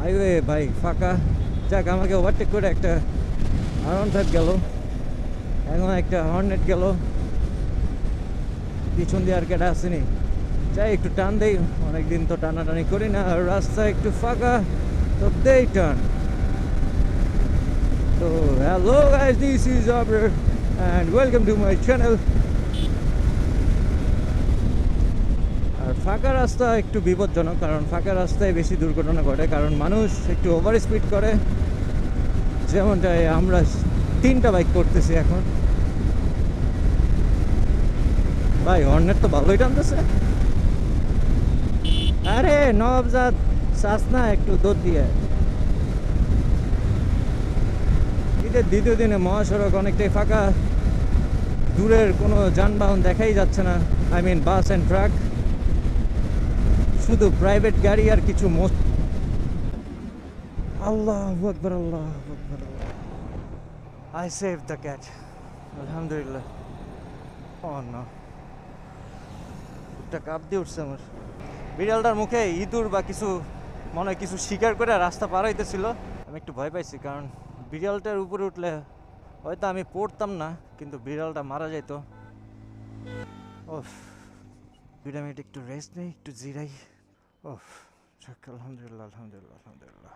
Highway ভাই, ফাঁকা। যাক, আমাকে ওভারটেক করে একটা থাক গেল। এখন একটা হর্নেট গেল। পিছন দিয়ে আর কেটা আসেনি। যাই, একটু টান দেই। অনেকদিন তো টানাটানি করি না, আর রাস্তা একটু ফাঁকা। তো দেই টান। তো hello guys this is and welcome to my channel ফাঁকা রাস্তা একটু বিপজ্জনক, কারণ ফাঁকা রাস্তায় বেশি দুর্ঘটনা ঘটে, কারণ মানুষ একটু ওভার স্পিড করে। যেমনটাই আমরা তিনটা বাইক করতেছি এখন। ভাই হর্নের তো ভালোই টানতেছে। আরে, নবজাত শ্বাস না একটু দৌড় দিয়ে। ঈদের দ্বিতীয় দিনে মহাসড়ক অনেকটাই ফাঁকা। দূরের কোনো যানবাহন দেখাই যাচ্ছে না। I mean bus and truck শুধু প্রাইভেট গাড়ি আর কিছু মোস্ট আল্লাহ আকবর আল্লাহ আকবর আই সেভ দ্য ক্যাট আলহামদুলিল্লাহ। ও না একটা কাপ দিয়ে উঠছে আমার। বিড়ালটার মুখে ইঁদুর বা কিছু, মনে হয় কিছু শিকার করে রাস্তা পার হইতেছিল। আমি একটু ভয় পাইছি, কারণ বিড়ালটার উপরে উঠলে হয়তো আমি পড়তাম না, কিন্তু বিড়ালটা মারা যেত ও দুইটা মিনিট একটু রেস্ট নেই একটু জিরাই। ও আলহামদুলিল্লাহ আলহামদুলিল্লাহ আলহামদুলিল্লাহ।